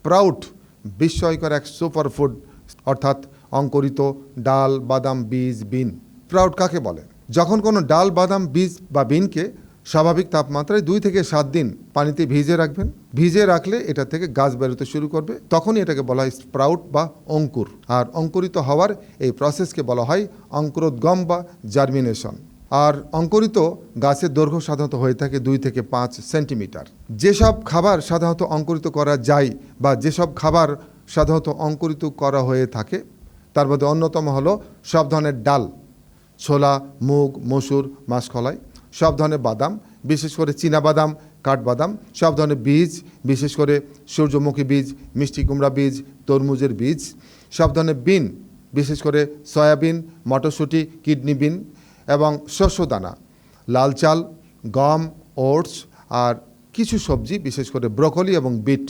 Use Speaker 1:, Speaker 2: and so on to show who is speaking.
Speaker 1: Sprout বিস্ময়কর এক superfood অর্থাৎ অঙ্কুরিত ডাল, বাদাম, বীজ, বিন। স্প্রাউট কাকে বলে? যখন কোনো ডাল, বাদাম, বীজ বা বিনকে স্বাভাবিক তাপমাত্রায় দুই থেকে সাত দিন পানিতে ভিজে রাখবেন ভিজে রাখলে এটা থেকে গাছ বেরোতে শুরু করবে। তখনই এটাকে বলা হয় স্প্রাউট বা অঙ্কুর। আর অঙ্কুরিত হওয়ার এই প্রসেসকে বলা হয় অঙ্কুরোদ্গম বা জার্মিনেশন আর অঙ্কুরিত গাছের দৈর্ঘ্য সাধারণত হয়ে থাকে দুই থেকে পাঁচ সেন্টিমিটার। যেসব খাবার সাধারণত অঙ্কুরিত করা যায় বা যেসব খাবার সাধারণত অঙ্কুরিত করা হয়ে থাকে, তার মধ্যে অন্যতম হলো সব ধরনের ডাল, ছোলা, মুগ, মসুর, মাসকলাই, সব ধরনের বাদাম, বিশেষ করে বাদাম কাঠবাদাম, সব ধরনের বীজ, বিশেষ করে সূর্যমুখী বীজ, মিষ্টি কুমড়া বীজ, তরমুজের বীজ, সব ধরনের বিন, বিশেষ করে সয়াবিন, মটরশুঁটি, কিডনি বিন এবং শস্য দানা লাল চাল, গম, ওটস আর কিছু সবজি, বিশেষ করে ব্রকলি এবং বিট।